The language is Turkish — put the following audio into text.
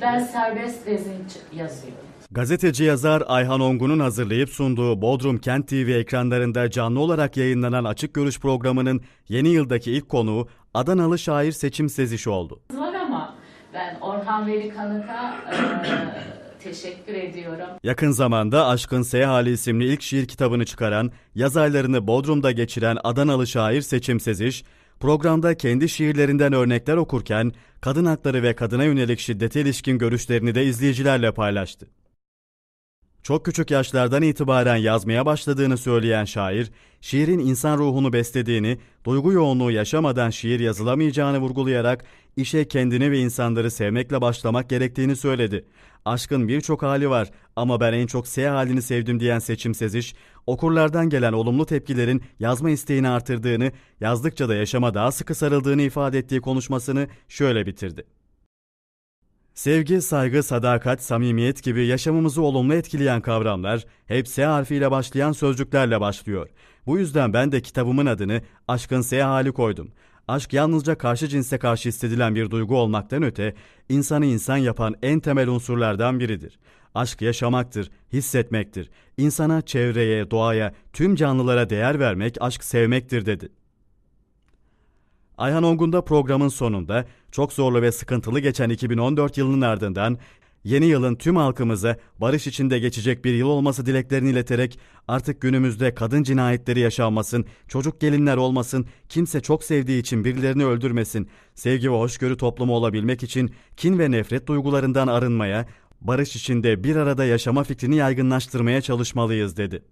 Ben serbest rezinç yazıyorum. Gazeteci yazar Ayhan Ongun'un hazırlayıp sunduğu Bodrum Kent TV ekranlarında canlı olarak yayınlanan Açık Görüş programının yeni yıldaki ilk konuğu Adanalı şair Seçim Seziş oldu. Var ama ben Orhan Veli Kanık'a e, teşekkür ediyorum. Yakın zamanda Aşkın S. Hali isimli ilk şiir kitabını çıkaran, yaz aylarını Bodrum'da geçiren Adanalı şair Seçim Seziş, programda kendi şiirlerinden örnekler okurken kadın hakları ve kadına yönelik şiddete ilişkin görüşlerini de izleyicilerle paylaştı. Çok küçük yaşlardan itibaren yazmaya başladığını söyleyen şair, şiirin insan ruhunu beslediğini, duygu yoğunluğu yaşamadan şiir yazılamayacağını vurgulayarak işe kendini ve insanları sevmekle başlamak gerektiğini söyledi. Aşkın birçok hali var ama ben en çok S halini sevdim diyen Seçim Seziş, okurlardan gelen olumlu tepkilerin yazma isteğini artırdığını, yazdıkça da yaşama daha sıkı sarıldığını ifade ettiği konuşmasını şöyle bitirdi. Sevgi, saygı, sadakat, samimiyet gibi yaşamımızı olumlu etkileyen kavramlar hep S harfiyle başlayan sözcüklerle başlıyor. Bu yüzden ben de kitabımın adını Aşkın S hali koydum. Aşk yalnızca karşı cinse karşı hissedilen bir duygu olmaktan öte, insanı insan yapan en temel unsurlardan biridir. Aşk yaşamaktır, hissetmektir. İnsana, çevreye, doğaya, tüm canlılara değer vermek aşk sevmektir dedi. Ayhan Ongun programın sonunda çok zorlu ve sıkıntılı geçen 2014 yılının ardından yeni yılın tüm halkımıza barış içinde geçecek bir yıl olması dileklerini ileterek artık günümüzde kadın cinayetleri yaşanmasın, çocuk gelinler olmasın, kimse çok sevdiği için birilerini öldürmesin, sevgi ve hoşgörü toplumu olabilmek için kin ve nefret duygularından arınmaya, barış içinde bir arada yaşama fikrini yaygınlaştırmaya çalışmalıyız dedi.